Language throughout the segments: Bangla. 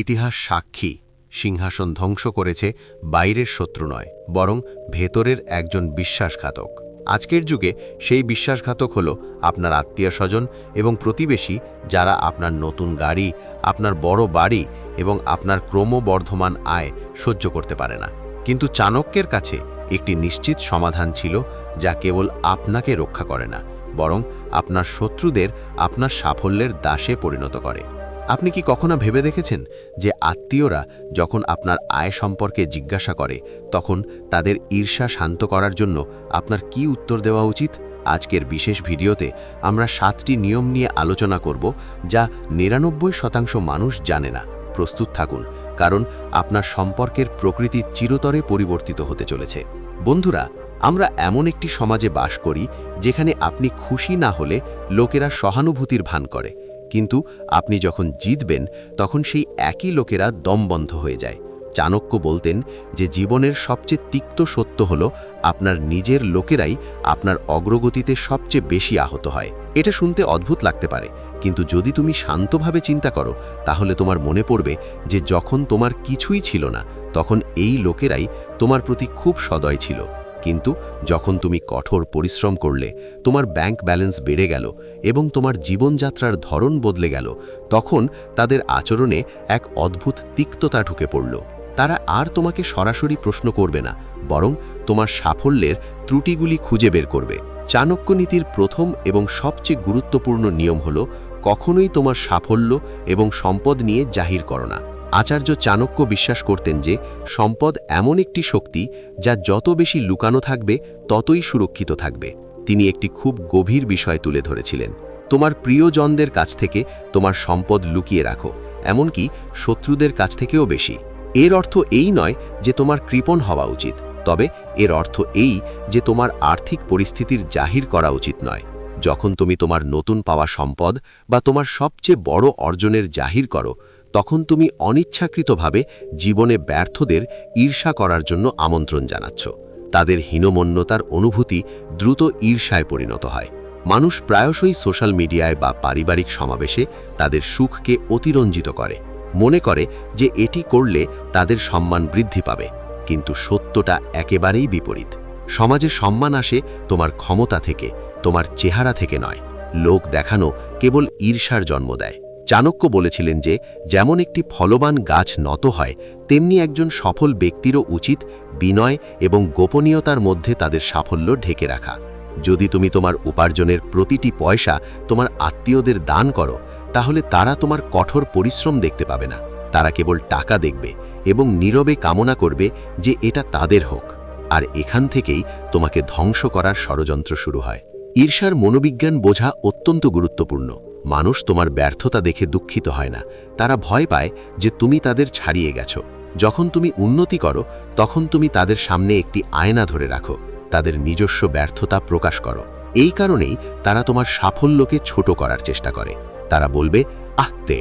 ইতিহাস সাক্ষী, সিংহাসন ধ্বংস করেছে বাইরের শত্রু নয়, বরং ভেতরের একজন বিশ্বাসঘাতক। আজকের যুগে সেই বিশ্বাসঘাতক হল আপনার আত্মীয় স্বজন এবং প্রতিবেশী যারা আপনার নতুন গাড়ি, আপনার বড় বাড়ি এবং আপনার ক্রমবর্ধমান আয় সহ্য করতে পারে না। কিন্তু চাণক্যের কাছে একটি নিশ্চিত সমাধান ছিল যা কেবল আপনাকে রক্ষা করে না, বরং আপনার শত্রুদের আপনার সাফল্যের দাসে পরিণত করে। আপনি কি কখনো ভেবে দেখেছেন যে আত্মীয়রা যখন আপনার আয় সম্পর্কে জিজ্ঞাসা করে, তখন তাদের ঈর্ষা শান্ত করার জন্য আপনার কি উত্তর দেওয়া উচিত? আজকের বিশেষ ভিডিওতে আমরা সাতটি নিয়ম নিয়ে আলোচনা করব, যা নিরানব্বই শতাংশ মানুষ জানে না। প্রস্তুত থাকুন, কারণ আপনার সম্পর্কের প্রকৃতি চিরতরে পরিবর্তিত হতে চলেছে। বন্ধুরা, আমরা এমন একটি সমাজে বাস করি, যেখানে আপনি খুশি না হলে লোকেরা সহানুভূতির ভান করে। কিন্তু আপনি যখন জিতবেন, তখন সেই একই লোকেরা দমবন্ধ হয়ে যায়। চাণক্য বলতেন যে জীবনের সবচেয়ে তিক্ত সত্য হল আপনার নিজের লোকেরাই আপনার অগ্রগতিতে সবচেয়ে বেশি আহত হয়। এটা শুনতে অদ্ভুত লাগতে পারে, কিন্তু যদি তুমি শান্তভাবে চিন্তা করো, তাহলে তোমার মনে পড়বে যে যখন তোমার কিছুই ছিল না, তখন এই লোকেরাই তোমার প্রতি খুব সদয় ছিল। কিন্তু যখন তুমি কঠোর পরিশ্রম করলে, তোমার ব্যাংক ব্যালেন্স বেড়ে গেল এবং তোমার জীবনযাত্রার ধরন বদলে গেল, তখন তাদের আচরণে এক অদ্ভুত তিক্ততা ঢুকে পড়ল। তারা আর তোমাকে সরাসরি প্রশ্ন করবে না, বরং তোমার সাফল্যের ত্রুটিগুলি খুঁজে বের করবে। চাণক্য নীতির প্রথম এবং সবচেয়ে গুরুত্বপূর্ণ নিয়ম হল, কখনোই তোমার সাফল্য এবং সম্পদ নিয়ে জাহির করো না। আচার্য চাণক্য বিশ্বাস করতেন যে সম্পদ এমন একটি শক্তি যা যত বেশি লুকানো থাকবে, ততই সুরক্ষিত থাকবে। তিনি একটি খুব গভীর বিষয় তুলে ধরেছিলেন। তোমার প্রিয়জনদের কাছ থেকে তোমার সম্পদ লুকিয়ে রাখো, এমনকি শত্রুদের কাছ থেকেও বেশি। এর অর্থ এই নয় যে তোমার কৃপণ হওয়া উচিত, তবে এর অর্থ এই যে তোমার আর্থিক পরিস্থিতির জাহির করা উচিত নয়। যখন তুমি তোমার নতুন পাওয়া সম্পদ বা তোমার সবচেয়ে বড় অর্জনের জাহির করো তখন তুমি অনিচ্ছাকৃতভাবে জীবনে ব্যর্থদের ঈর্ষা করার জন্য আমন্ত্রণ জানাচ্ছ। তাদের হীনমন্যতার অনুভূতি দ্রুত ঈর্ষায় পরিণত হয়। মানুষ প্রায়শই সোশ্যাল মিডিয়ায় বা পারিবারিক সমাবেশে তাদের সুখকে অতিরঞ্জিত করে। মনে করে যে এটি করলে তাদের সম্মান বৃদ্ধি পাবে, কিন্তু সত্যটা একেবারেই বিপরীত। সমাজে সম্মান আসে তোমার ক্ষমতা থেকে, তোমার চেহারা থেকে নয়। লোক দেখানো কেবল ঈর্ষার জন্ম দেয়। চাণক্য বলেছিলেন যে, যেমন একটি ফলবান গাছ নত হয়, তেমনি একজন সফল ব্যক্তিরও উচিত বিনয় এবং গোপনীয়তার মধ্যে তাদের সাফল্য ঢেকে রাখা। যদি তুমি তোমার উপার্জনের প্রতিটি পয়সা তোমার আত্মীয়দের দান করো, তাহলে তারা তোমার কঠোর পরিশ্রম দেখতে পাবে না। তারা কেবল টাকা দেখবে এবং নীরবে কামনা করবে যে এটা তাদের হোক। আর এখান থেকেই তোমাকে ধ্বংস করার ষড়যন্ত্র শুরু হয়। ঈর্ষার মনোবিজ্ঞান বোঝা অত্যন্ত গুরুত্বপূর্ণ। মানুষ তোমার ব্যর্থতা দেখে দুঃখিত হয় না। তারা ভয় পায় যে তুমি তাদের ছাড়িয়ে গেছো। যখন তুমি উন্নতি করো, তখন তুমি তাদের সামনে একটি আয়না ধরে রাখো। তাদের নিজস্ব ব্যর্থতা প্রকাশ করো। এই কারণেই তারা তোমার সাফল্যকে ছোট করার চেষ্টা করে। তারা বলবে আহতে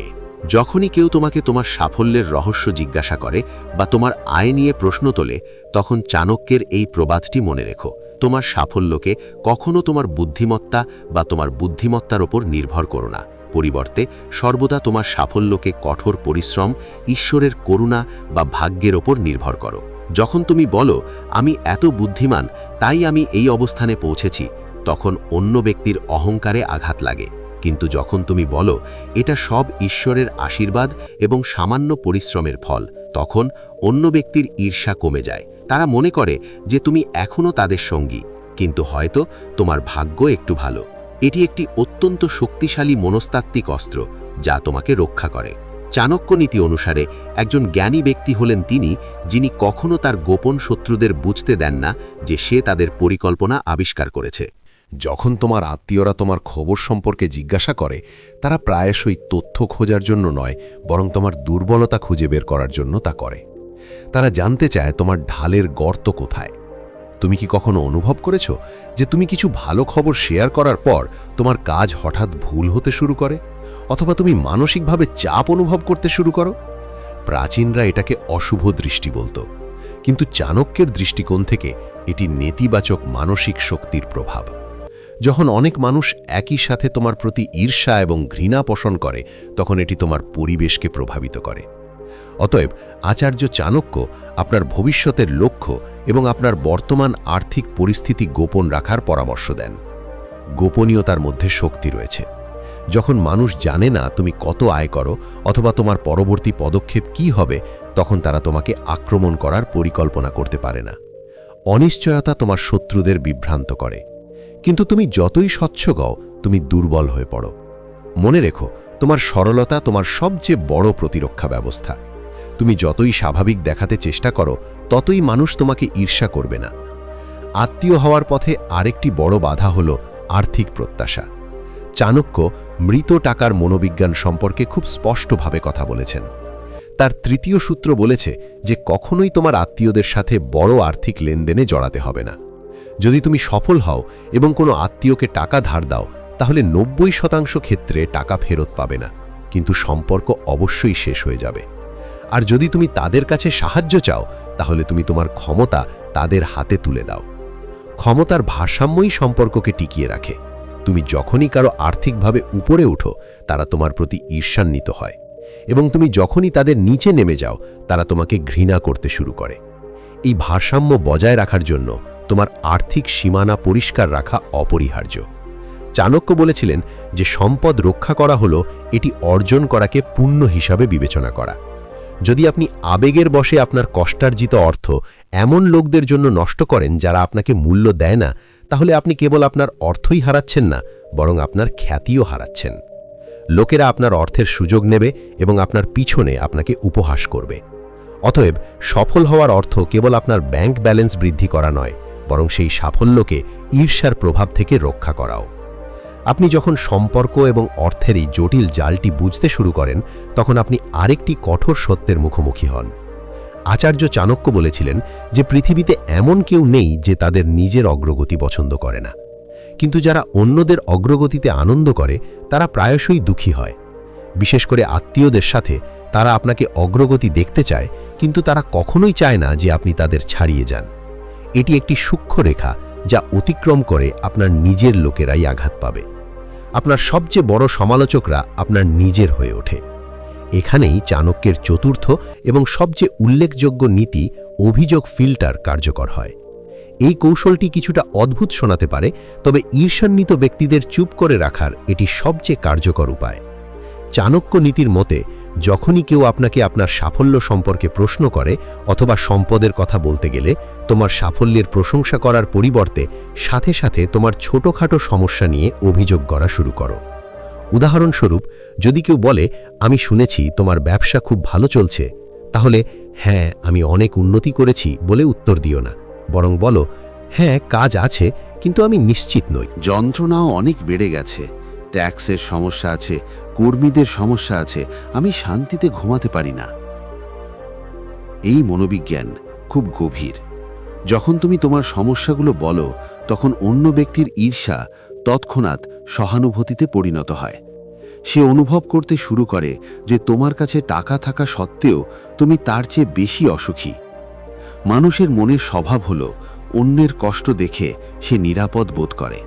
যখনই কেউ তোমাকে তোমার সাফল্যের রহস্য জিজ্ঞাসা করে বা তোমার আয় নিয়ে প্রশ্ন তোলে, তখন চাণক্যের এই প্রবাদটি মনে রেখো। তোমার সাফল্যকে কখনো তোমার বুদ্ধিমত্তা বা তোমার বুদ্ধিমত্তার ওপর নির্ভর করো না। পরিবর্তে, সর্বদা তোমার সাফল্যকে কঠোর পরিশ্রম, ঈশ্বরের করুণা বা ভাগ্যের ওপর নির্ভর করো। যখন তুমি বলো, আমি এত বুদ্ধিমান, তাই আমি এই অবস্থানে পৌঁছেছি, তখন অন্য ব্যক্তির অহংকারে আঘাত লাগে। কিন্তু যখন তুমি বলো, এটা সব ঈশ্বরের আশীর্বাদ এবং সামান্য পরিশ্রমের ফল, তখন অন্য ব্যক্তির ঈর্ষা কমে যায়। তারা মনে করে যে তুমি এখনও তাদের সঙ্গী, কিন্তু হয়তো তোমার ভাগ্য একটু ভালো। এটি একটি অত্যন্ত শক্তিশালী মনস্তাত্ত্বিক অস্ত্র যা তোমাকে রক্ষা করে। চাণক্য নীতি অনুসারে একজন জ্ঞানী ব্যক্তি হলেন তিনি, যিনি কখনো তার গোপন শত্রুদের বুঝতে দেন না যে সে তাদের পরিকল্পনা আবিষ্কার করেছে। যখন তোমার আত্মীয়রা তোমার খবর সম্পর্কে জিজ্ঞাসা করে, তারা প্রায়শই তথ্য খোঁজার জন্য নয়, বরং তোমার দুর্বলতা খুঁজে বের করার জন্য তা করে। তারা জানতে চায় তোমার ঢালের গর্ত কোথায়। তুমি কি কখনো অনুভব করেছ যে তুমি কিছু ভালো খবর শেয়ার করার পর তোমার কাজ হঠাৎ ভুল হতে শুরু করে? অথবা তুমি মানসিকভাবে চাপ অনুভব করতে শুরু করো? প্রাচীনরা এটাকে অশুভ দৃষ্টি বলতো, কিন্তু চাণক্যের দৃষ্টিকোণ থেকে এটি নেতিবাচক মানসিক শক্তির প্রভাব। যখন অনেক মানুষ একই সাথে তোমার প্রতি ঈর্ষা এবং ঘৃণা পোষণ করে, তখন এটি তোমার পরিবেশকে প্রভাবিত করে। অতএব আচার্য চাণক্য আপনার ভবিষ্যতের লক্ষ্য এবং আপনার বর্তমান আর্থিক পরিস্থিতি গোপন রাখার পরামর্শ দেন। গোপনীয়তার মধ্যে শক্তি রয়েছে। যখন মানুষ জানে না তুমি কত আয় করো অথবা তোমার পরবর্তী পদক্ষেপ কি হবে, তখন তারা তোমাকে আক্রমণ করার পরিকল্পনা করতে পারে না। অনিশ্চয়তা তোমার শত্রুদের বিভ্রান্ত করে। কিন্তু তুমি যতই স্বচ্ছ গও, তুমি দুর্বল হয়ে পড়ো। মনে রেখো, তোমার সরলতা তোমার সবচেয়ে বড় প্রতিরক্ষা ব্যবস্থা। তুমি যতই স্বাভাবিক দেখাতে চেষ্টা করো, ততই মানুষ তোমাকে ঈর্ষা করবে না। আত্মীয় হওয়ার পথে আরেকটি বড় বাধা হল আর্থিক প্রত্যাশা। চাণক্য মৃত টাকার মনোবিজ্ঞান সম্পর্কে খুব স্পষ্টভাবে কথা বলেছেন। তার তৃতীয় সূত্র বলেছে যে কখনোই তোমার আত্মীয়দের সাথে বড় আর্থিক লেনদেনে জড়াতে হবে না। যদি তুমি সফল হও এবং কোনো আত্মীয়কে টাকা ধার দাও, তাহলে নব্বই শতাংশ ক্ষেত্রে টাকা ফেরত পাবে না। কিন্তু সম্পর্ক অবশ্যই শেষ হয়ে যাবে। আর যদি তুমি তাদের কাছে সাহায্য চাও, তাহলে তুমি তোমার ক্ষমতা তাদের হাতে তুলে দাও। ক্ষমতার ভারসাম্যই সম্পর্ককে টিকিয়ে রাখে। তুমি যখনই কারও আর্থিকভাবে উপরে উঠো, তারা তোমার প্রতি ঈর্ষান্বিত হয়। এবং তুমি যখনই তাদের নিচে নেমে যাও, তারা তোমাকে ঘৃণা করতে শুরু করে। এই ভারসাম্য বজায় রাখার জন্য তোমার আর্থিক সীমানা পরিষ্কার রাখা অপরিহার্য। চাণক্য বলেছিলেন যে সম্পদ রক্ষা করা হলো, এটি অর্জন করাকে পুণ্য হিসাবে বিবেচনা করা। যদি আপনি আবেগের বসে আপনার কষ্টার্জিত অর্থ এমন লোকদের জন্য নষ্ট করেন যারা আপনাকে মূল্য দেয় না, তাহলে আপনি কেবল আপনার অর্থই হারাচ্ছেন না, বরং আপনার খ্যাতিও হারাচ্ছেন। লোকেরা আপনার অর্থের সুযোগ নেবে এবং আপনার পিছনে আপনাকে উপহাস করবে। অতএব সফল হওয়ার অর্থ কেবল আপনার ব্যাংক ব্যালেন্স বৃদ্ধি করা নয়, বরং সেই সাফল্যকে ঈর্ষার প্রভাব থেকে রক্ষা করাও। আপনি যখন সম্পর্ক এবং অর্থের এই জটিল জালটি বুঝতে শুরু করেন, তখন আপনি আরেকটি কঠোর সত্যের মুখোমুখি হন। আচার্য চাণক্য বলেছিলেন যে পৃথিবীতে এমন কেউ নেই যে তাদের নিজের অগ্রগতি পছন্দ করে না। কিন্তু যারা অন্যদের অগ্রগতিতে আনন্দ করে, তারা প্রায়শই দুঃখী হয়। বিশেষ করে আত্মীয়দের সাথে তারা আপনাকে অগ্রগতি দেখতে চায়, কিন্তু তারা কখনোই চায় না যে আপনি তাদের ছাড়িয়ে যান। এটি একটি সূক্ষ্ম রেখা যা অতিক্রম করে আপনার নিজের লোকেরাই আঘাত পাবে। আপনার সবচেয়ে বড় সমালোচকরা আপনার নিজের হয়ে ওঠে। এখানেই চাণক্যের চতুর্থ এবং সবচেয়ে উল্লেখযোগ্য নীতি অভিযোগ ফিল্টার কার্যকর হয়। এই কৌশলটি কিছুটা অদ্ভুত শোনাতে পারে, তবে ঈর্ষান্বিত ব্যক্তিদের চুপ করে রাখার এটি সবচেয়ে কার্যকর উপায়। চাণক্য নীতির মতে যখনই কেউ আপনাকে আপনার সাফল্য সম্পর্কে প্রশ্ন করে অথবা সম্পদের কথা বলতে গেলে তোমার সাফল্যের প্রশংসা করার পরিবর্তে সাথে সাথে তোমার ছোটখাটো সমস্যা নিয়ে অভিযোগ করা শুরু করো। উদাহরণস্বরূপ, যদি কেউ বলে, আমি শুনেছি তোমার ব্যবসা খুব ভালো চলছে। তাহলে হ্যাঁ আমি অনেক উন্নতি করেছি বলে উত্তর দিও না। বরং বলো হ্যাঁ কাজ আছে, কিন্তু আমি নিশ্চিত নই। যন্ত্রণাও অনেক বেড়ে গেছে। ট্যাক্সের সমস্যা আছে, কর্মীদের সমস্যা আছে, আমি শান্তিতে ঘুমাতে পারি না। এই মনোবিজ্ঞান খুব গভীর। যখন তুমি তোমার সমস্যাগুলো বলো, তখন অন্য ব্যক্তির ঈর্ষা তৎক্ষণাৎ সহানুভূতিতে পরিণত হয়। সে অনুভব করতে শুরু করে যে তোমার কাছে টাকা থাকা সত্ত্বেও তুমি তার চেয়ে বেশি অসুখী। মানুষের মনের স্বভাব হলো, অন্যের কষ্ট দেখে সে নিরাপদ বোধ করে।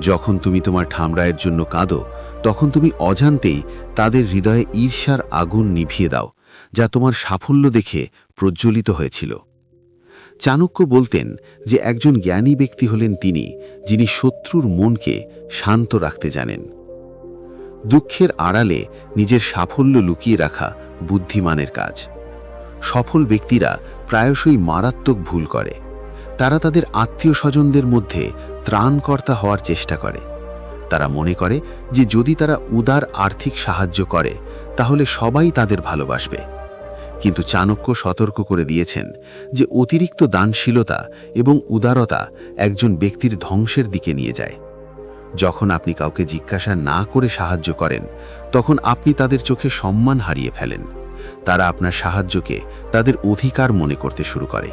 যখন তুমি তোমার ঠামরায়ের জন্য কাঁদো, তখন তুমি অজান্তেই তাদের হৃদয়ে ঈর্ষার আগুন নিভিয়ে দাও, যা তোমার সাফল্য দেখে প্রজ্বলিত হয়েছিল। চাণক্য বলতেন যে একজন জ্ঞানী ব্যক্তি হলেন তিনি, যিনি শত্রুর মনকে শান্ত রাখতে জানেন। দুঃখের আড়ালে নিজের সাফল্য লুকিয়ে রাখা বুদ্ধিমানের কাজ। সফল ব্যক্তিরা প্রায়শই মারাত্মক ভুল করে। তারা তাদের আত্মীয় স্বজনদের মধ্যে ত্রাণকর্তা হওয়ার চেষ্টা করে। তারা মনে করে যে যদি তারা উদার আর্থিক সাহায্য করে, তাহলে সবাই তাদের ভালোবাসবে। কিন্তু চাণক্য সতর্ক করে দিয়েছেন যে অতিরিক্ত দানশীলতা এবং উদারতা একজন ব্যক্তির ধ্বংসের দিকে নিয়ে যায়। যখন আপনি কাউকে জিজ্ঞাসা না করে সাহায্য করেন, তখন আপনি তাদের চোখে সম্মান হারিয়ে ফেলেন। তারা আপনার সাহায্যকে তাদের অধিকার মনে করতে শুরু করে।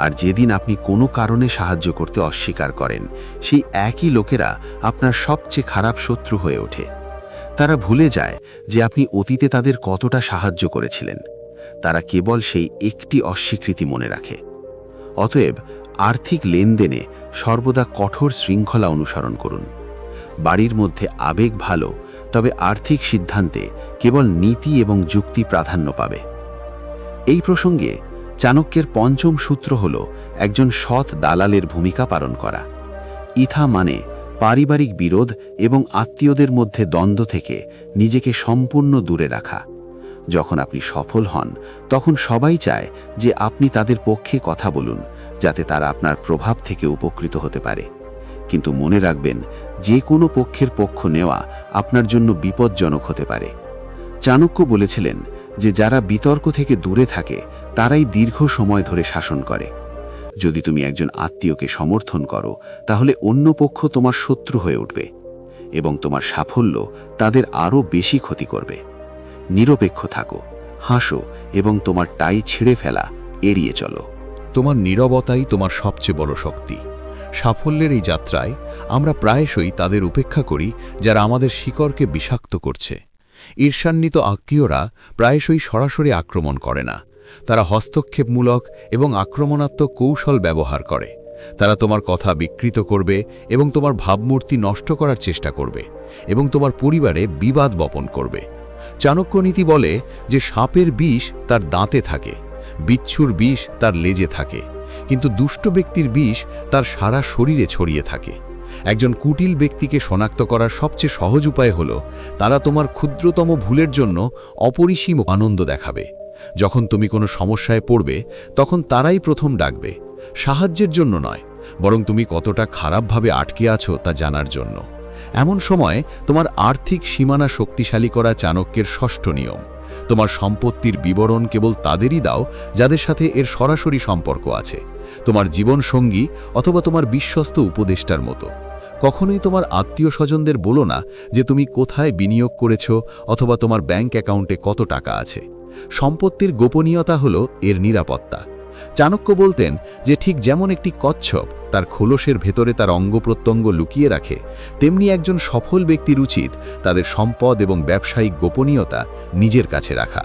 আর যেদিন আপনি কোনো কারণে সাহায্য করতে অস্বীকার করেন, সেই একই লোকেরা আপনার সবচেয়ে খারাপ শত্রু হয়ে ওঠে। তারা ভুলে যায় যে আপনি অতীতে তাদের কতটা সাহায্য করেছিলেন। তারা কেবল সেই একটি অস্বীকৃতি মনে রাখে। অতএব আর্থিক লেনদেনে সর্বদা কঠোর শৃঙ্খলা অনুসরণ করুন। বাড়ির মধ্যে আবেগ ভালো, তবে আর্থিক সিদ্ধান্তে কেবল নীতি এবং যুক্তি প্রাধান্য পাবে। এই প্রসঙ্গে চাণক্যের পঞ্চম সূত্র হল একজন সৎ দালালের ভূমিকা পালন করা। ইথা মানে পারিবারিক বিরোধ এবং আত্মীয়দের মধ্যে দ্বন্দ্ব থেকে নিজেকে সম্পূর্ণ দূরে রাখা। যখন আপনি সফল হন, তখন সবাই চায় যে আপনি তাদের পক্ষে কথা বলুন, যাতে তারা আপনার প্রভাব থেকে উপকৃত হতে পারে। কিন্তু মনে রাখবেন, যে কোনো পক্ষের পক্ষ নেওয়া আপনার জন্য বিপজ্জনক হতে পারে। চাণক্য বলেছিলেন যে যারা বিতর্ক থেকে দূরে থাকে, তারাই দীর্ঘ সময় ধরে শাসন করে। যদি তুমি একজন আত্মীয়কে সমর্থন করো, তাহলে অন্য পক্ষ তোমার শত্রু হয়ে উঠবে এবং তোমার সাফল্য তাদের আরও বেশি ক্ষতি করবে। নিরপেক্ষ থাকো, হাসো এবং তোমার টাই ছিঁড়ে ফেলা, এড়িয়ে চলো। তোমার নীরবতাই তোমার সবচেয়ে বড় শক্তি। সাফল্যের এই যাত্রায় আমরা প্রায়শই তাদের উপেক্ষা করি, যারা আমাদের শিকড়কে বিষাক্ত করছে। ঈর্ষান্বিত আত্মীয়রা প্রায়শই সরাসরি আক্রমণ করে না। তারা হস্তক্ষেপমূলক এবং আক্রমণাত্মক কৌশল ব্যবহার করে। তারা তোমার কথা বিকৃত করবে এবং তোমার ভাবমূর্তি নষ্ট করার চেষ্টা করবে এবং তোমার পরিবারে বিবাদ বপন করবে। চাণক্য নীতি বলে যে সাপের বিষ তার দাঁতে থাকে, বিচ্ছুর বিষ তার লেজে থাকে, কিন্তু দুষ্ট ব্যক্তির বিষ তার সারা শরীরে ছড়িয়ে থাকে। একজন কুটিল ব্যক্তিকে শনাক্ত করার সবচেয়ে সহজ উপায় হল, তারা তোমার ক্ষুদ্রতম ভুলের জন্য অপরিসীম আনন্দ দেখাবে। যখন তুমি কোনো সমস্যায় পড়বে, তখন তারাই প্রথম ডাকবে। সাহায্যের জন্য নয়, বরং তুমি কতটা খারাপভাবে আটকে আছো তা জানার জন্য। এমন সময়, তোমার আর্থিক সীমানা শক্তিশালী করা চাণক্যের ষষ্ঠ নিয়ম। তোমার সম্পত্তির বিবরণ কেবল তাদেরই দাও, যাদের সাথে এর সরাসরি সম্পর্ক আছে। তোমার জীবনসঙ্গী অথবা তোমার বিশ্বস্ত উপদেষ্টার মতো। কখনোই তোমার আত্মীয় স্বজনদের বলো না যে তুমি কোথায় বিনিয়োগ করেছ অথবা তোমার ব্যাংক অ্যাকাউন্টে কত টাকা আছে। সম্পত্তির গোপনীয়তা হল এর নিরাপত্তা। চাণক্য বলতেন যে ঠিক যেমন একটি কচ্ছপ তার খোলসের ভেতরে তার অঙ্গপ্রত্যঙ্গ লুকিয়ে রাখে, তেমনি একজন সফল ব্যক্তির উচিত তাদের সম্পদ এবং ব্যবসায়িক গোপনীয়তা নিজের কাছে রাখা।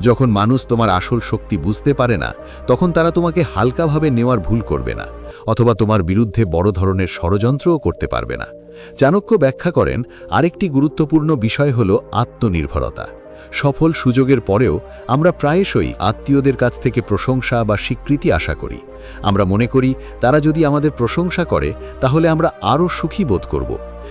যখন মানুষ তোমার আসল শক্তি বুঝতে পারে না, তখন তারা তোমাকে হালকাভাবে নেওয়ার ভুল করবে না, অথবা তোমার বিরুদ্ধে বড় ধরনের ষড়যন্ত্রও করতে পারবে না। চাণক্য ব্যাখ্যা করেন, আরেকটি গুরুত্বপূর্ণ বিষয় হল আত্মনির্ভরতা। সফল সুযোগের পরেও আমরা প্রায়শই আত্মীয়দের কাছ থেকে প্রশংসা বা স্বীকৃতি আশা করি। আমরা মনে করি, তারা যদি আমাদের প্রশংসা করে, তাহলে আমরা আরও সুখী বোধ করব।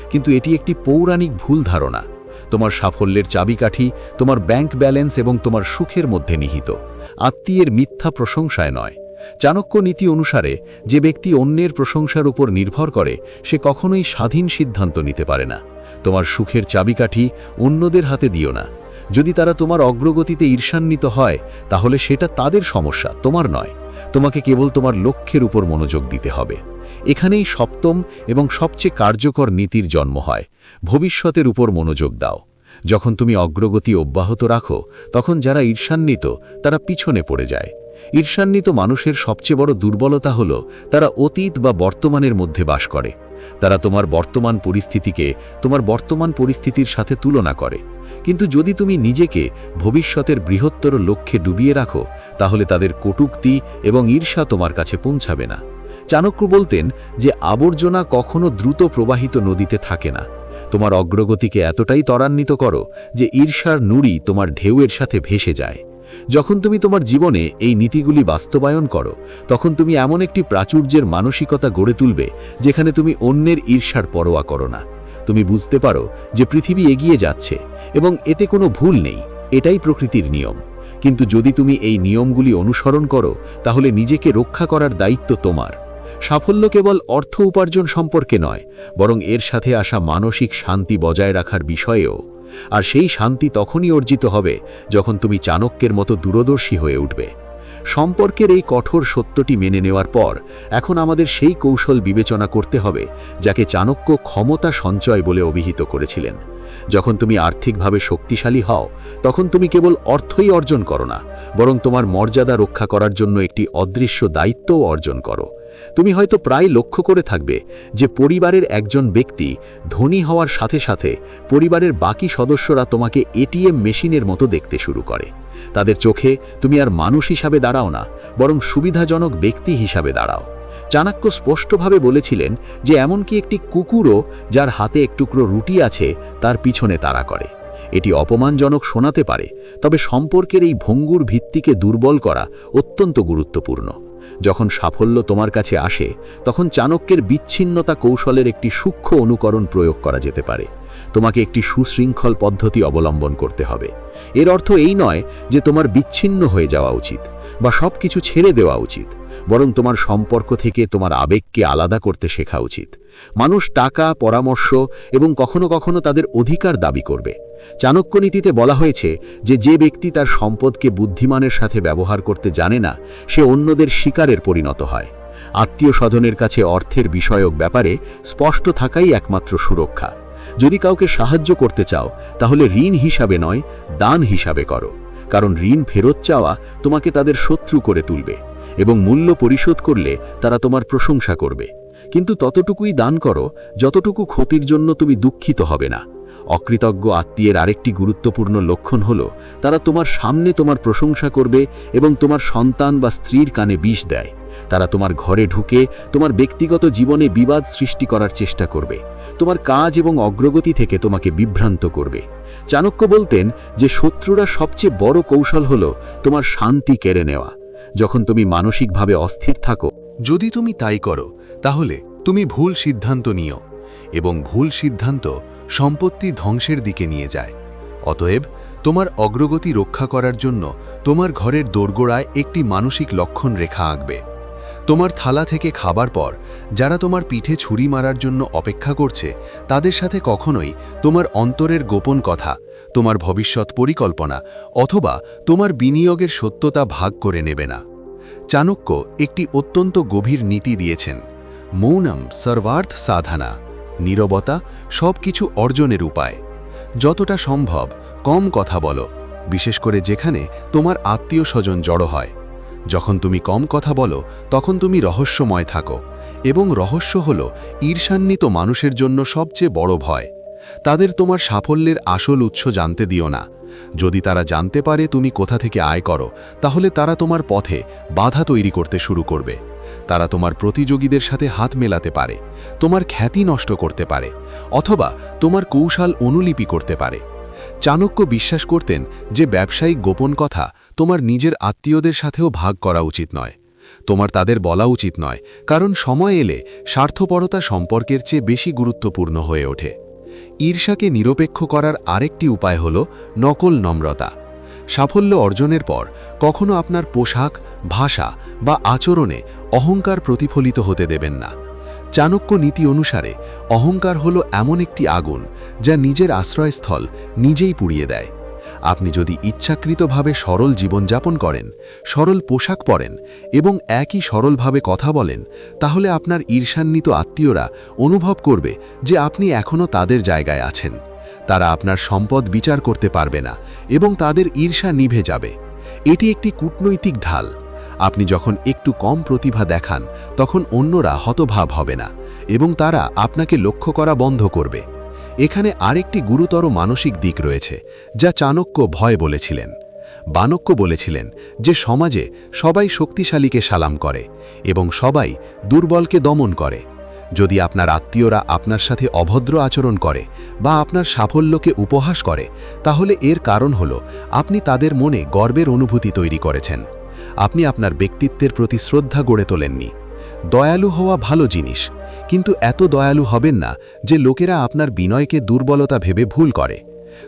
কিন্তু এটি একটি পৌরাণিক ভুল ধারণা। তোমার সাফল্যের চাবিকাঠি, তোমার ব্যাংক ব্যালেন্স এবং তোমার সুখের মধ্যে নিহিত। আত্মীয়ের মিথ্যা প্রশংসায় নয়। চাণক্য নীতি অনুসারে, যে ব্যক্তি অন্যের প্রশংসার উপর নির্ভর করে, সে কখনোই স্বাধীন সিদ্ধান্ত নিতে পারে না। তোমার সুখের চাবিকাঠি অন্যদের হাতে দিও না। যদি তারা তোমার অগ্রগতিতে ঈর্ষান্বিত হয়, তাহলে সেটা তাদের সমস্যা, তোমার নয়। তোমাকে কেবল তোমার লক্ষ্যের উপর মনোযোগ দিতে হবে। এখানেই সপ্তম এবং সবচেয়ে কার্যকর নীতির জন্ম হয়। ভবিষ্যতের উপর মনোযোগ দাও। যখন তুমি অগ্রগতি অব্যাহত রাখো, তখন যারা ঈর্ষান্বিত, তারা পিছনে পড়ে যায়। ঈর্ষান্বিত মানুষের সবচেয়ে বড় দুর্বলতা হল, তারা অতীত বা বর্তমানের মধ্যে বাস করে। তারা তোমার বর্তমান পরিস্থিতিকে, তোমার বর্তমান পরিস্থিতির সাথে তুলনা করে। কিন্তু যদি তুমি নিজেকে ভবিষ্যতের বৃহত্তর লক্ষ্যে ডুবিয়ে রাখো, তাহলে তাদের কটুক্তি এবং ঈর্ষা তোমার কাছে পৌঁছাবে না। চাণক্য বলতেন যে আবর্জনা কখনো দ্রুত প্রবাহিত নদীতে থাকে না। তোমার অগ্রগতিকে এতটাই ত্বরান্বিত করো যে ঈর্ষার নুড়ি তোমার ঢেউয়ের সাথে ভেসে যায়। যখন তুমি তোমার জীবনে এই নীতিগুলি বাস্তবায়ন করো, তখন তুমি এমন একটি প্রাচুর্যের মানসিকতা গড়ে তুলবে যেখানে তুমি অন্যের ঈর্ষার পরোয়া করো না। তুমি বুঝতে পারো যে পৃথিবী এগিয়ে যাচ্ছে এবং এতে কোনো ভুল নেই, এটাই প্রকৃতির নিয়ম। কিন্তু যদি তুমি এই নিয়মগুলি অনুসরণ করো, তাহলে নিজেকে রক্ষা করার দায়িত্ব তোমার। সাফল্য কেবল অর্থ উপার্জন সম্পর্কে নয়, বরং এর সাথে আসা মানসিক শান্তি বজায় রাখার বিষয়েও। আর সেই শান্তি তখনই অর্জিত হবে যখন তুমি চাণক্যের মতো দূরদর্শী হয়ে উঠবে। সম্পর্কের এই কঠোর সত্যটি মেনে নেওয়ার পর এখন আমাদের সেই কৌশল বিবেচনা করতে হবে, যাকে চাণক্য ক্ষমতা সঞ্চয় বলে অভিহিত করেছিলেন। যখন তুমি আর্থিকভাবে শক্তিশালী হও, তখন তুমি কেবল অর্থই অর্জন করো না, বরং তোমার মর্যাদা রক্ষা করার জন্য একটি অদৃশ্য দায়িত্বও অর্জন করো। তুমি হয়তো প্রায় লক্ষ্য করে থাকবে যে পরিবারের একজন ব্যক্তি ধনী হওয়ার সাথে সাথে পরিবারের বাকি সদস্যরা তোমাকে এটিএম মেশিনের মতো দেখতে শুরু করে। তাদের চোখে তুমি আর মানুষ হিসাবে দাঁড়াও না, বরং সুবিধাজনক ব্যক্তি হিসাবে দাঁড়াও। চাণক্য স্পষ্টভাবে বলেছিলেন যে এমনকি একটি কুকুরও যার হাতে এক টুকরো রুটি আছে, তার পিছনে তাড়া করে। এটি অপমানজনক শোনাতে পারে, তবে সম্পর্কের এই ভঙ্গুর ভিত্তিকে দুর্বল করা অত্যন্ত গুরুত্বপূর্ণ। যখন সাফল্য তোমার কাছে আসে, তখন চাণক্যের বিচ্ছিন্নতা কৌশলের একটি সূক্ষ্ম অনুকরণ প্রয়োগ করা যেতে পারে। তোমাকে একটি সুশৃঙ্খল পদ্ধতি অবলম্বন করতে হবে। এর অর্থ এই নয় যে তোমার বিচ্ছিন্ন হয়ে যাওয়া উচিত বা সব কিছু ছেড়ে দেওয়া উচিত, বরং তোমার সম্পর্ক থেকে তোমার আবেগকে আলাদা করতে শেখা উচিত। মানুষ টাকা, পরামর্শ এবং কখনো কখনো তাদের অধিকার দাবি করবে। চাণক্য নীতিতে বলা হয়েছে যে যে ব্যক্তি তার সম্পদকে বুদ্ধিমানের সাথে ব্যবহার করতে জানে না, সে অন্যদের শিকারের পরিণত হয়। আত্মীয় স্বজনের কাছে অর্থের বিষয়ক ব্যাপারে স্পষ্ট থাকাই একমাত্র সুরক্ষা। যদি কাউকে সাহায্য করতে চাও, তাহলে ঋণ হিসাবে নয়, দান হিসাবে করো। কারণ ঋণ ফেরত চাওয়া তোমাকে তাদের শত্রু করে তুলবে এবং মূল্য পরিশোধ করলে তারা তোমার প্রশংসা করবে। কিন্তু ততটুকুই দান করো, যতটুকু ক্ষতির জন্য তুমি দুঃখিত হবে না। অকৃতজ্ঞ আত্মীয়ের আরেকটি গুরুত্বপূর্ণ লক্ষণ হল, তারা তোমার সামনে তোমার প্রশংসা করবে এবং তোমার সন্তান বা স্ত্রীর কানে বিষ দেয়। তারা তোমার ঘরে ঢুকে তোমার ব্যক্তিগত জীবনে বিবাদ সৃষ্টি করার চেষ্টা করবে। তোমার কাজ এবং অগ্রগতি থেকে তোমাকে বিভ্রান্ত করবে। চাণক্য বলতেন যে শত্রুরা সবচেয়ে বড় কৌশল হল তোমার শান্তি কেড়ে নেওয়া। যখন তুমি মানসিকভাবে অস্থির থাকো, যদি তুমি তাই করো তাহলে তুমি ভুল সিদ্ধান্ত নিও এবং ভুল সিদ্ধান্ত সম্পত্তি ধ্বংসের দিকে নিয়ে যায়। অতএব তোমার অগ্রগতি রক্ষা করার জন্য তোমার ঘরের দোরগোড়ায় একটি মানসিক লক্ষণ রেখা আঁকবে। তোমার থালা থেকে খাবার পর যারা তোমার পিঠে ছুরি মারার জন্য অপেক্ষা করছে, তাদের সাথে কখনোই তোমার অন্তরের গোপন কথা, তোমার ভবিষ্যৎ পরিকল্পনা অথবা তোমার বিনিয়োগের সত্যতা ভাগ করে নেবে না। চাণক্য একটি অত্যন্ত গভীর নীতি দিয়েছেন। মৌনম সর্বার্থ সাধনা, নীরবতা সব কিছু অর্জনের উপায়। যতটা সম্ভব কম কথা বলো, বিশেষ করে যেখানে তোমার আত্মীয় স্বজন জড়ো হয়। যখন তুমি কম কথা বলো, তখন তুমি রহস্যময় থাকো এবং রহস্য হল ঈর্ষান্বিত মানুষের জন্য সবচেয়ে বড় ভয়। তাদের তোমার সাফল্যের আসল উৎস জানতে দিও না। যদি তারা জানতে পারে তুমি কোথা থেকে আয় করো, তাহলে তারা তোমার পথে বাধা তৈরি করতে শুরু করবে। তারা তোমার প্রতিযোগীদের সাথে হাত মেলাতে পারে, তোমার খ্যাতি নষ্ট করতে পারে, অথবা তোমার কৌশল অনুলিপি করতে পারে। চাণক্য বিশ্বাস করতেন যে ব্যবসায়িক গোপন কথা তোমার নিজের আত্মীয়দের সাথেও ভাগ করা উচিত নয়। তোমার তাদের বলা উচিত নয়, কারণ সময় এলে স্বার্থপরতা সম্পর্কের চেয়ে বেশি গুরুত্বপূর্ণ হয়ে ওঠে। ঈর্ষাকে নিরপেক্ষ করার আরেকটি উপায় হল নকল নম্রতা। সাফল্য অর্জনের পর কখনো আপনার পোশাক, ভাষা বা আচরণে অহংকার প্রতিফলিত হতে দেবেন না। চাণক্য নীতি অনুসারে অহংকার হল এমন একটি আগুন যা নিজের আশ্রয়স্থল নিজেই পুড়িয়ে দেয়। আপনি যদি ইচ্ছাকৃতভাবে সরল জীবনযাপন করেন, সরল পোশাক পরেন এবং একই সরলভাবে কথা বলেন, তাহলে আপনার ঈর্ষান্বিত আত্মীয়রা অনুভব করবে যে আপনি এখনও তাদের জায়গায় আছেন। তারা আপনার সম্পদ বিচার করতে পারবে না এবং তাদের ঈর্ষা নিভে যাবে। এটি একটি কূটনৈতিক ঢাল। আপনি যখন একটু কম প্রতিভা দেখান, তখন অন্যরা হতভাব হবে না এবং তারা আপনাকে লক্ষ্য করা বন্ধ করবে। এখানে আরেকটি গুরুতর মানসিক দিক রয়েছে, যা চাণক্য ভয় বলেছিলেন। বানক্য বলেছিলেন যে সমাজে সবাই শক্তিশালীকে সালাম করে এবং সবাই দুর্বলকে দমন করে। যদি আপনার আত্মীয়রা আপনার সাথে অভদ্র আচরণ করে বা আপনার সাফল্যকে উপহাস করে, তাহলে এর কারণ হল আপনি তাদের মনে গর্বের অনুভূতি তৈরি করেছেন। আপনি আপনার ব্যক্তিত্বের প্রতি শ্রদ্ধা গড়ে তোলেননি। দয়ালু হওয়া ভালো জিনিস, কিন্তু এত দয়ালু হবেন না যে লোকেরা আপনার বিনয়কে দুর্বলতা ভেবে ভুল করে।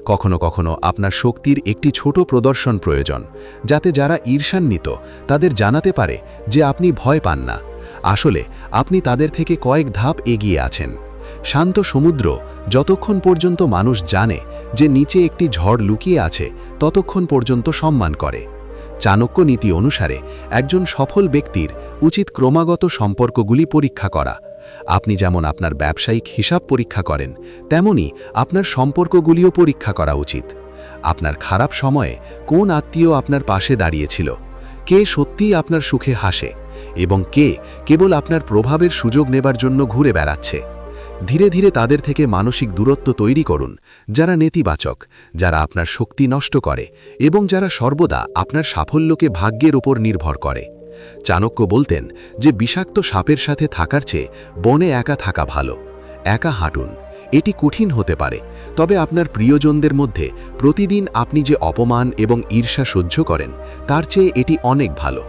কখনো কখনো আপনার শক্তির একটি ছোট প্রদর্শন প্রয়োজন, যাতে যারা ঈর্ষান্বিত তাদের জানাতে পারে যে আপনি ভয় পান না। আসলে, আপনি তাদের থেকে কয়েক ধাপ এগিয়ে আছেন। শান্ত সমুদ্র যতক্ষণ পর্যন্ত মানুষ জানে যে নিচে একটি ঝড় লুকিয়ে আছে, ততক্ষণ পর্যন্ত সম্মান করে। চাণক্য নীতি অনুসারে একজন সফল ব্যক্তির উচিত ক্রমাগত সম্পর্কগুলি পরীক্ষা করা। আপনি যেমন আপনার ব্যবসায়িক হিসাব পরীক্ষা করেন, তেমনি আপনার সম্পর্কগুলিও পরীক্ষা করা উচিত। আপনার খারাপ সময়ে কোন আত্মীয় আপনার পাশে দাঁড়িয়েছিল? কে সত্যিই আপনার সুখে হাসে? এবং কে কেবল আপনার প্রভাবের সুযোগ নেবার জন্য ঘুরে বেড়াচ্ছে? ধীরে ধীরে তাদের থেকে মানসিক দূরত্ব তৈরি করুন, যারা নেতিবাচক, যারা আপনার শক্তি নষ্ট করে এবং যারা সর্বদা আপনার সাফল্যকে ভাগ্যের উপর নির্ভর করে। চাণক্য বলতেন যে, বিষাক্ত সাপের সাথে থাকার চেয়ে বনে একা থাকা ভালো, একা হাঁটুন, এটি কঠিন হতে পারে, তবে আপনার প্রিয়জনদের মধ্যে প্রতিদিন আপনি যে অপমান এবং ঈর্ষা সহ্য করেন, তার চেয়ে এটি অনেক ভালো।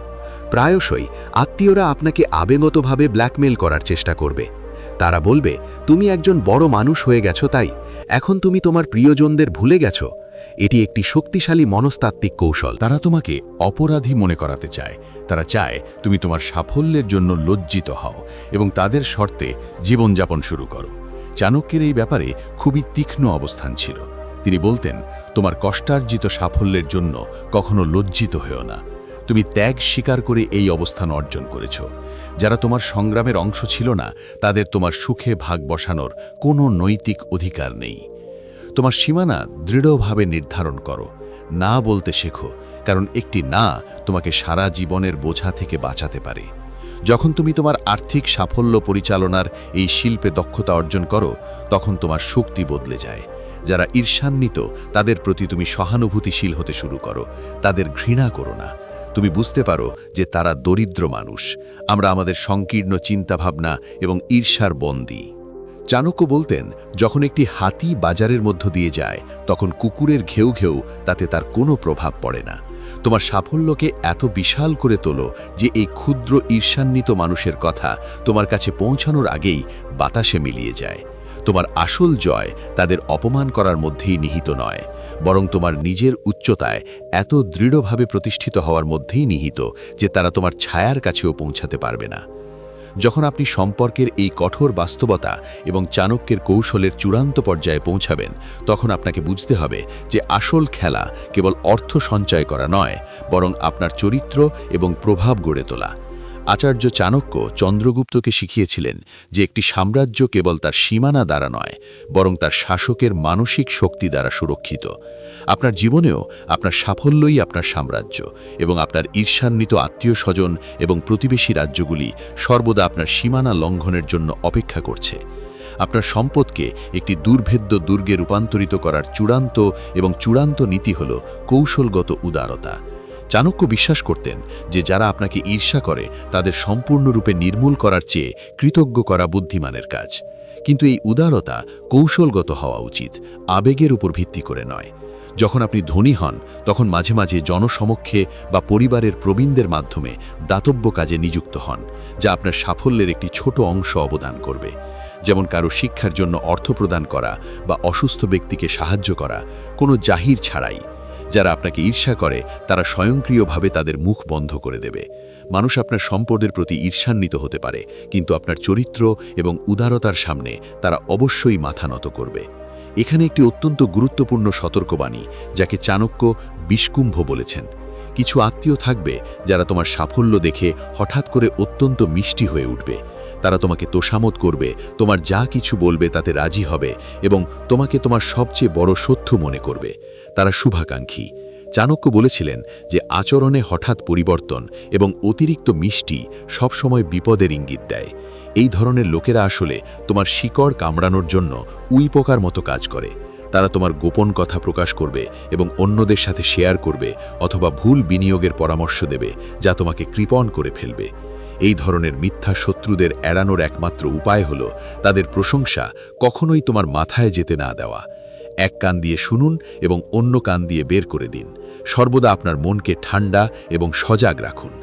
প্রায়শই আত্মীয়রা আপনাকে আবেগতভাবে ব্ল্যাকমেল করার চেষ্টা করবে। তারা বলবে, তুমি একজন বড় মানুষ হয়ে গেছো তাই। এখন তুমি তোমার প্রিয়জনদের ভুলে গেছো। এটি একটি শক্তিশালী মনস্তাত্ত্বিক কৌশল। তারা তোমাকে অপরাধী মনে করাতে চায়। তারা চায় তুমি তোমার সাফল্যের জন্য লজ্জিত হও এবং তাদের শর্তে জীবনযাপন শুরু করো। চাণক্যের এই ব্যাপারে খুবই তীক্ষ্ণ অবস্থান ছিল। তিনি বলতেন, তোমার কষ্টার্জিত সাফল্যের জন্য কখনো লজ্জিত হয়েও না। তুমি ত্যাগ স্বীকার করে এই অবস্থান অর্জন করেছ। যারা তোমার সংগ্রামের অংশ ছিল না, তাদের তোমার সুখে ভাগ বসানোর কোনো নৈতিক অধিকার নেই। তোমার সীমানা দৃঢ়ভাবে নির্ধারণ করো। না বলতে শেখো, কারণ একটি না তোমাকে সারা জীবনের বোঝা থেকে বাঁচাতে পারে। যখন তুমি তোমার আর্থিক সাফল্য পরিচালনার এই শিল্পে দক্ষতা অর্জন করো, তখন তোমার শক্তি বদলে যায়। যারা ঈর্ষান্বিত, তাদের প্রতি তুমি সহানুভূতিশীল হতে শুরু করো। তাদের ঘৃণা করো না। তুমি বুঝতে পারো যে তারা দরিদ্র মানুষ। আমরা আমাদের সংকীর্ণ চিন্তাভাবনা এবং ঈর্ষার বন্দী। চাণক্য বলতেন, যখন একটি হাতি বাজারের মধ্য দিয়ে যায়, তখন কুকুরের ঘেউ ঘেউ, তাতে তার কোনো প্রভাব পড়ে না। তোমার সাফল্যকে এত বিশাল করে তোলো যে এই ক্ষুদ্র ঈর্ষান্বিত মানুষের কথা তোমার কাছে পৌঁছানোর আগেই বাতাসে মিলিয়ে যায়। তোমার আসল জয় তাদের অপমান করার মধ্যেই নিহিত নয়। বরং তোমার নিজের উচ্চতায় এত দৃঢ়ভাবে প্রতিষ্ঠিত হওয়ার মধ্যেই নিহিত যে তারা তোমার ছায়ার কাছেও পৌঁছাতে পারবে না। যখন আপনি সম্পর্কের এই কঠোর বাস্তবতা এবং চাণক্যের কৌশলের চূড়ান্ত পর্যায়ে পৌঁছাবেন, তখন আপনাকে বুঝতে হবে যে আসল খেলা কেবল অর্থ সঞ্চয় করা নয়, বরং আপনার চরিত্র এবং প্রভাব গড়ে তোলা। আচার্য চাণক্য চন্দ্রগুপ্তকে শিখিয়েছিলেন যে একটি সাম্রাজ্য কেবল তার সীমানা দ্বারা নয়, বরং তার শাসকের মানসিক শক্তি দ্বারা সুরক্ষিত। আপনার জীবনেও আপনার সাফল্যই আপনার সাম্রাজ্য এবং আপনার ঈর্ষান্বিত আত্মীয় স্বজন এবং প্রতিবেশী রাজ্যগুলি সর্বদা আপনার সীমানা লঙ্ঘনের জন্য অপেক্ষা করছে। আপনার সম্পদকে একটি দুর্ভেদ্য দুর্গে রূপান্তরিত করার চূড়ান্ত এবং চূড়ান্ত নীতি হল কৌশলগত উদারতা। চাণক্য বিশ্বাস করতেন যে যারা আপনাকে ঈর্ষা করে, তাদের সম্পূর্ণরূপে নির্মূল করার চেয়ে কৃতজ্ঞ করা বুদ্ধিমানের কাজ। কিন্তু এই উদারতা কৌশলগত হওয়া উচিত, আবেগের উপর ভিত্তি করে নয়। যখন আপনি ধনী হন, তখন মাঝে মাঝে জনসমক্ষে বা পরিবারের প্রবীণদের মাধ্যমে দাতব্য কাজে নিযুক্ত হন, যা আপনার সাফল্যের একটি ছোট অংশ অবদান করবে। যেমন কারও শিক্ষার জন্য অর্থ প্রদান করা বা অসুস্থ ব্যক্তিকে সাহায্য করা, কোনো জাহির ছাড়াই। যারা আপনাকে ঈর্ষা করে, তারা স্বয়ংক্রিয়ভাবে তাদের মুখ বন্ধ করে দেবে। মানুষ আপনার সম্পদের প্রতি ঈর্ষান্বিত হতে পারে, কিন্তু আপনার চরিত্র এবং উদারতার সামনে তারা অবশ্যই মাথা নত করবে। এখানে একটি অত্যন্ত গুরুত্বপূর্ণ সতর্কবাণী, যাকে চাণক্য বিষকুম্ভ বলেছেন। কিছু আত্মীয় থাকবে, যারা তোমার সাফল্য দেখে হঠাৎ করে অত্যন্ত মিষ্টি হয়ে উঠবে। তারা তোমাকে তোষামত করবে, তোমার যা কিছু বলবে তাতে রাজি হবে এবং তোমাকে তোমার সবচেয়ে বড় সত্য মনে করবে। তারা শুভাকাঙ্ক্ষী। চাণক্য বলেছিলেন যে আচরণে হঠাৎ পরিবর্তন এবং অতিরিক্ত মিষ্টি সবসময় বিপদের ইঙ্গিত দেয়। এই ধরনের লোকেরা আসলে তোমার শিকড় কামড়ানোর জন্য উইপোকার মতো কাজ করে। তারা তোমার গোপন কথা প্রকাশ করবে এবং অন্যদের সাথে শেয়ার করবে অথবা ভুল বিনিয়োগের পরামর্শ দেবে যা তোমাকে কৃপণ করে ফেলবে। এই ধরনের মিথ্যা শত্রুদের এড়ানোর একমাত্র উপায় হল তাদের প্রশংসা কখনোই তোমার মাথায় যেতে না দেওয়া। এক কান দিয়ে শুনুন এবং অন্য কান দিয়ে বের করে দিন। সর্বদা আপনার মনকে ঠান্ডা এবং সজাগ রাখুন।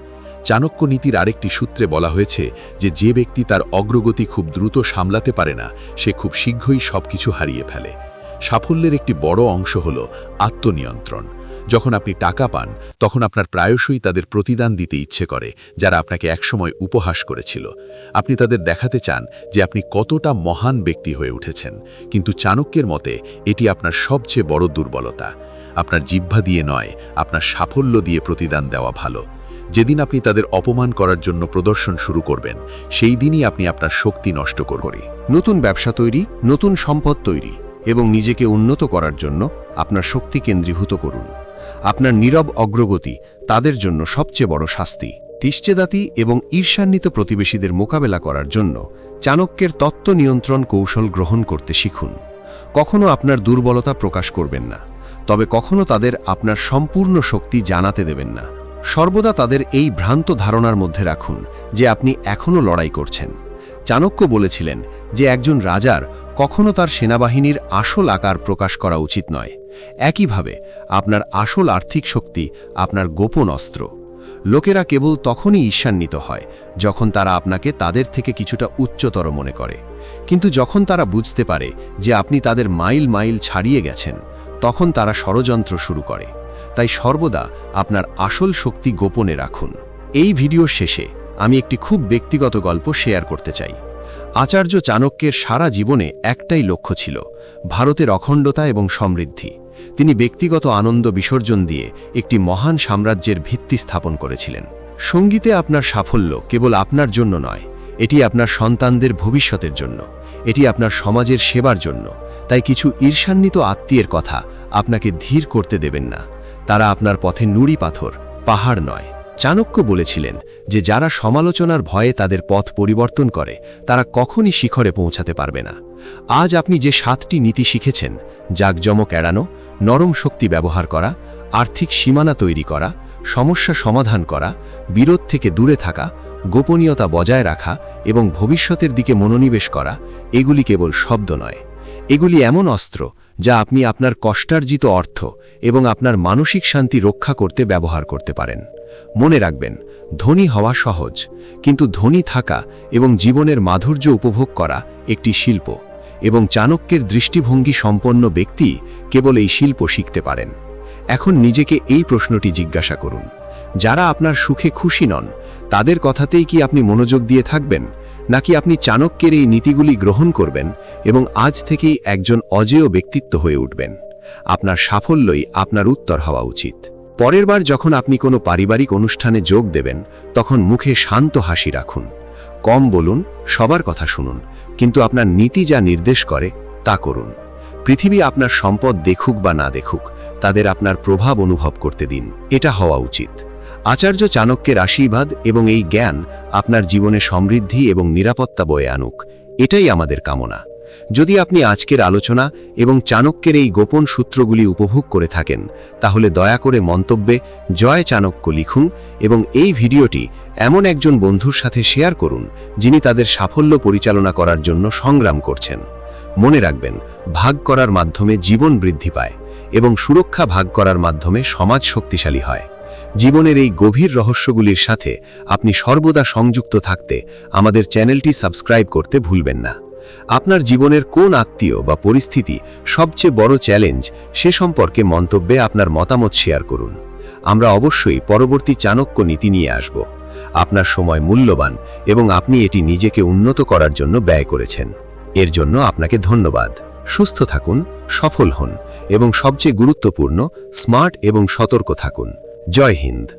চাণক্য নীতির আরেকটি সূত্রে বলা হয়েছে যে যে ব্যক্তি তার অগ্রগতি খুব দ্রুত সামলাতে পারে না, সে খুব শীঘ্রই সবকিছু হারিয়ে ফেলে। সাফল্যের একটি বড় অংশ হল আত্মনিয়ন্ত্রণ। যখন আপনি টাকা পান, তখন আপনার প্রায়শই তাদের প্রতিদান দিতে ইচ্ছে করে, যারা আপনাকে একসময় উপহাস করেছিল। আপনি তাদের দেখাতে চান যে আপনি কতটা মহান ব্যক্তি হয়ে উঠেছেন, কিন্তু চাণক্যের মতে এটি আপনার সবচেয়ে বড় দুর্বলতা। আপনার জিহ্বা দিয়ে নয়, আপনার সাফল্য দিয়ে প্রতিদান দেওয়া ভালো। যেদিন আপনি তাদের অপমান করার জন্য প্রদর্শন শুরু করবেন, সেই দিনই আপনি আপনার শক্তি নষ্ট করবেন। নতুন ব্যবসা তৈরি, নতুন সম্পদ তৈরি এবং নিজেকে উন্নত করার জন্য আপনার শক্তি কেন্দ্রীভূত করুন। আপনার নীরব অগ্রগতি তাদের জন্য সবচেয়ে বড় শাস্তি। তিষ্চেদাতি এবং ঈর্ষান্বিত প্রতিবেশীদের মোকাবেলা করার জন্য চাণক্যের তত্ত্ব নিয়ন্ত্রণ কৌশল গ্রহণ করতে শিখুন। কখনো আপনার দুর্বলতা প্রকাশ করবেন না, তবে কখনো তাদের আপনার সম্পূর্ণ শক্তি জানাতে দেবেন না। সর্বদা তাদের এই ভ্রান্ত ধারণার মধ্যে রাখুন যে আপনি এখনও লড়াই করছেন। চাণক্য বলেছিলেন যে একজন রাজার কখনো তার সেনাবাহিনীর আসল আকার প্রকাশ করা উচিত নয়। একইভাবে আপনার আসল আর্থিক শক্তি আপনার গোপন অস্ত্র। লোকেরা কেবল তখনই ঈর্ষান্বিত হয় যখন তারা আপনাকে তাদের থেকে কিছুটা উচ্চতর মনে করে। কিন্তু যখন তারা বুঝতে পারে যে আপনি তাদের মাইল মাইল ছাড়িয়ে গেছেন, তখন তারা ষড়যন্ত্র শুরু করে। তাই সর্বদা আপনার আসল শক্তি গোপনে রাখুন। এই ভিডিওর শেষে আমি একটি খুব ব্যক্তিগত গল্প শেয়ার করতে চাই। আচার্য চাণক্যের সারা জীবনে একটাই লক্ষ্য ছিল, ভারতের অখণ্ডতা এবং সমৃদ্ধি। তিনি ব্যক্তিগত আনন্দ বিসর্জন দিয়ে একটি মহান সাম্রাজ্যের ভিত্তি স্থাপন করেছিলেন। সঙ্গীতে আপনার সাফল্য কেবল আপনার জন্য নয়, এটি আপনার সন্তানদের ভবিষ্যতের জন্য, এটি আপনার সমাজের সেবার জন্য। তাই কিছু ঈর্ষান্বিত আত্মীয়ের কথা আপনাকে ধীর করতে দেবেন না। তারা আপনার পথে নুড়ি পাথর, পাহাড় নয়। চাণক্য বলেছিলেন যে যারা সমালোচনার ভয়ে তাদের পথ পরিবর্তন করে, তারা কখনই শিখরে পৌঁছাতে পারবে না। আজ আপনি যে সাতটি নীতি শিখেছেন, জাকজমক এড়ানো, নরম শক্তি ব্যবহার করা, আর্থিক সীমানা তৈরি করা, সমস্যা সমাধান করা, বিরোধ থেকে দূরে থাকা, গোপনীয়তা বজায় রাখা এবং ভবিষ্যতের দিকে মনোনিবেশ করা, এগুলি কেবল শব্দ নয়। এগুলি এমন অস্ত্র যা আপনি আপনার কষ্টার্জিত অর্থ এবং আপনার মানসিক শান্তি রক্ষা করতে ব্যবহার করতে পারেন। মনে রাখবেন, ধনী হওয়া সহজ, কিন্তু ধনী থাকা এবং জীবনের মাধুর্য উপভোগ করা একটি শিল্প এবং চাণক্যের দৃষ্টিভঙ্গি সম্পন্ন ব্যক্তি কেবল এই শিল্প শিখতে পারেন। এখন নিজেকে এই প্রশ্নটি জিজ্ঞাসা করুন, যারা আপনার সুখে খুশি নন, তাদের কথাতেই কি আপনি মনোযোগ দিয়ে থাকবেন? নাকি আপনি চাণক্যের এই নীতিগুলি গ্রহণ করবেন এবং আজ থেকেই একজন অজেয় ব্যক্তিত্ব হয়ে উঠবেন। আপনার সাফল্যই আপনার উত্তর হওয়া উচিত। পরের বার যখন আপনি কোনো পারিবারিক অনুষ্ঠানে যোগ দেবেন, তখন মুখে শান্ত হাসি রাখুন। কম বলুন, সবার কথা শুনুন, কিন্তু আপনার নীতি যা নির্দেশ করে, তা করুন। পৃথিবী আপনার সম্পদ দেখুক বা না দেখুক, তাদের আপনার প্রভাব অনুভব করতে দিন। এটা হওয়া উচিত। আচার্য চাণক্যের আশীর্বাদ এবং এই জ্ঞান আপনার জীবনে সমৃদ্ধি এবং নিরাপত্তা বয়ে আনুক। এটাই আমাদের কামনা। যদি আপনি আজকের আলোচনা এবং চাণক্যের এই গোপন সূত্রগুলি উপভোগ করে থাকেন, তাহলে দয়া করে মন্তব্যে জয় চাণক্য লিখুন এবং এই ভিডিওটি এমন একজন বন্ধুর সাথে শেয়ার করুন, যিনি তাদের সাফল্য পরিচালনা করার জন্য সংগ্রাম করছেন। মনে রাখবেন, ভাগ করার মাধ্যমে জীবন বৃদ্ধি পায় এবং সুরক্ষা ভাগ করার মাধ্যমে সমাজ শক্তিশালী হয়। জীবনের এই গভীর রহস্যগুলির সাথে আপনি সর্বদা সংযুক্ত থাকতে আমাদের চ্যানেলটি সাবস্ক্রাইব করতে ভুলবেন না। আপনার জীবনের কোন আত্মীয় বা পরিস্থিতি সবচেয়ে বড় চ্যালেঞ্জ সে সম্পর্কে মন্তব্যে আপনার মতামত শেয়ার করুন। আমরা অবশ্যই পরবর্তী চাণক্য নীতি নিয়ে আসব। আপনার সময় মূল্যবান এবং আপনি এটি নিজেকে উন্নত করার জন্য ব্যয় করেছেন। এর জন্য আপনাকে ধন্যবাদ। সুস্থ থাকুন, সফল হন এবং সবচেয়ে গুরুত্বপূর্ণ, স্মার্ট এবং সতর্ক থাকুন। জয় হিন্দ।